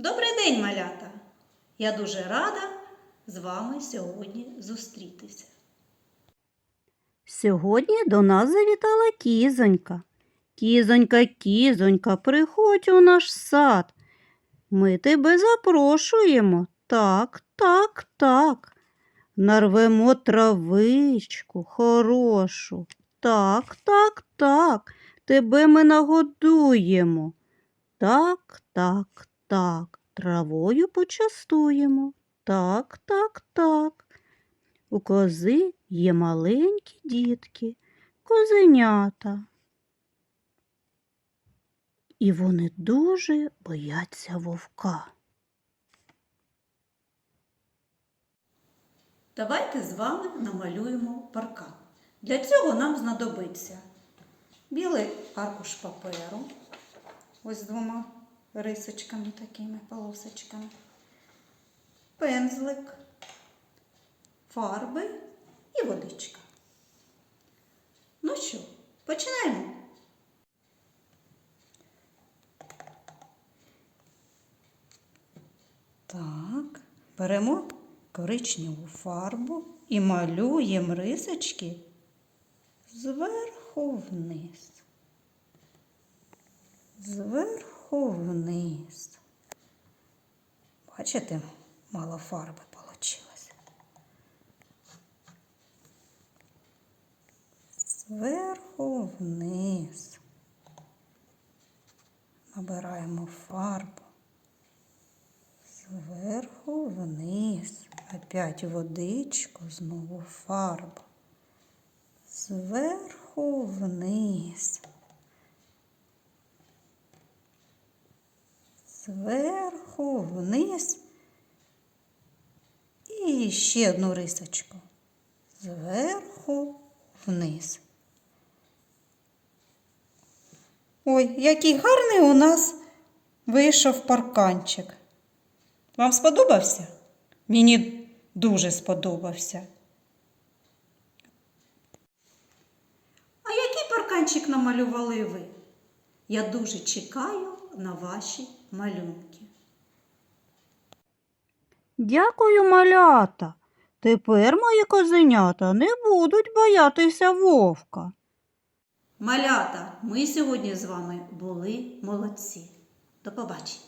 Добрий день, малята! Я дуже рада з вами сьогодні зустрітися. Сьогодні до нас завітала кізонька. Кізонька, кізонька, приходь у наш сад. Ми тебе запрошуємо. Так, так, так. Нарвемо травичку хорошу. Так, так, так. Тебе ми нагодуємо. Так, так, так. Травою почастуємо. Так, так, так. У кози є маленькі дітки, козенята. І вони дуже бояться вовка. Давайте з вами намалюємо паркан. Для цього нам знадобиться білий аркуш паперу, ось двома рисочками, такими полосочками, пензлик, фарби і водичка. Ну що, починаємо? Так, беремо коричневу фарбу і малюємо рисочки зверху вниз. Зверху вниз. Бачите, мало фарби вийшло. Зверху вниз. Набираємо фарбу. Зверху вниз. Опять водичку, знову фарбу. Зверху вниз. Зверху вниз. І ще одну рисочку. Зверху вниз. Ой, який гарний у нас вийшов парканчик. Вам сподобався? Мені дуже сподобався. А який парканчик намалювали ви? Я дуже чекаю на ваші малюнки. Дякую, малята. Тепер мої козенята не будуть боятися вовка. Малята, ми сьогодні з вами були молодці. До побачення.